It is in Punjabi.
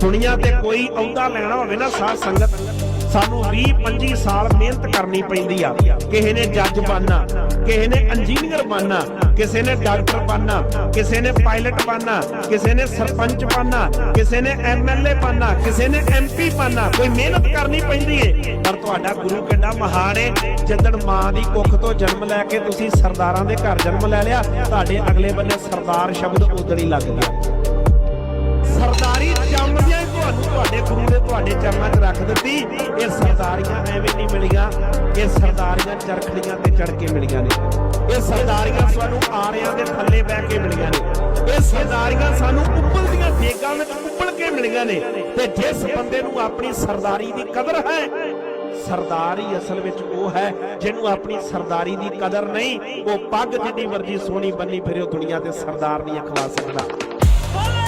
ਦੁਨੀਆ ਤੇ ਕੋਈ ਅਹੁਦਾ ਲੈਣਾ ਹੋਵੇ ਨਾ ਸਾਧ ਸੰਗਤ, ਸਾਨੂੰ 20 25 ਸਾਲ ਮਿਹਨਤ ਕਰਨੀ ਪੈਂਦੀ ਆ। ਕਿਸੇ ਨੇ ਜੱਜ ਬਣਨਾ, ਕਿਸੇ ਨੇ ਇੰਜੀਨੀਅਰ ਬਣਨਾ, ਕਿਸੇ ਨੇ ਡਾਕਟਰ ਬਣਨਾ, ਕਿਸੇ ਨੇ ਪਾਇਲਟ ਬਣਨਾ, ਕਿਸੇ ਨੇ ਸਰਪੰਚ ਬਣਨਾ, ਕਿਸੇ ਨੇ ਐਮਐਲਏ ਬਣਨਾ, ਕਿਸੇ ਨੇ ਐਮਪੀ ਬਣਨਾ, ਕੋਈ ਮਿਹਨਤ ਕਰਨੀ ਪੈਂਦੀ ਏ। ਪਰ ਤੁਹਾਡਾ ਗੁਰੂ ਕਿੰਨਾ ਮਹਾਨ ਏ। ਜਿੱਦਣ ਮਾਂ ਦੀ ਕੁੱਖ ਤੋਂ ਜਨਮ ਲੈ ਕੇ ਤੁਸੀਂ ਸਰਦਾਰਾਂ ਦੇ ਘਰ ਜਨਮ ਲੈ ਲਿਆ, ਤੁਹਾਡੇ ਅਗਲੇ ਬੰਨੇ ਸਰਦਾਰ ਸ਼ਬਦ ਉਦਣ ਲੱਗ ਗਿਆ ਤੁਹਾਡੇ ਚਰਨਾਂ 'ਚ ਰੱਖ ਦਿੱਤੀ। ਇਹ ਸਰਦਾਰੀਆਂ ਐਵੇਂ ਨਹੀਂ ਮਿਲੀਆਂ। ਇਹ ਸਰਦਾਰੀਆਂ ਚਰਖੜੀਆਂ ਤੇ ਚੜ ਕੇ ਮਿਲੀਆਂ ਨੇ। ਇਹ ਸਰਦਾਰੀਆਂ ਸਾਨੂੰ ਆਰਿਆਂ ਦੇ ਥੱਲੇ ਬਹਿ ਕੇ ਮਿਲੀਆਂ ਨੇ। ਇਹ ਸਰਦਾਰੀਆਂ ਸਾਨੂੰ ਉੱਪਲਦੀਆਂ ਦੇਗਾਂ ਵਿੱਚ ਉੱਪਲ ਕੇ ਮਿਲੀਆਂ ਨੇ। ਤੇ ਜਿਸ ਬੰਦੇ ਨੂੰ ਆਪਣੀ ਸਰਦਾਰੀ ਦੀ ਕਦਰ ਹੈ, ਸਰਦਾਰੀ ਅਸਲ ਵਿੱਚ ਉਹ ਹੈ ਜਿਹਨੂੰ ਆਪਣੀ ਸਰਦਾਰੀ ਦੀ ਕਦਰ ਨਹੀਂ, ਉਹ ਪੱਗ ਜਿੱਡੀ ਮਰਜ਼ੀ ਸੋਹਣੀ ਬੰਨੀ ਫਿਰੇ ਉਹ ਦੁਨੀਆ ਤੇ ਸਰਦਾਰ ਨਹੀਂ ਅਖਵਾ ਸਕਦਾ।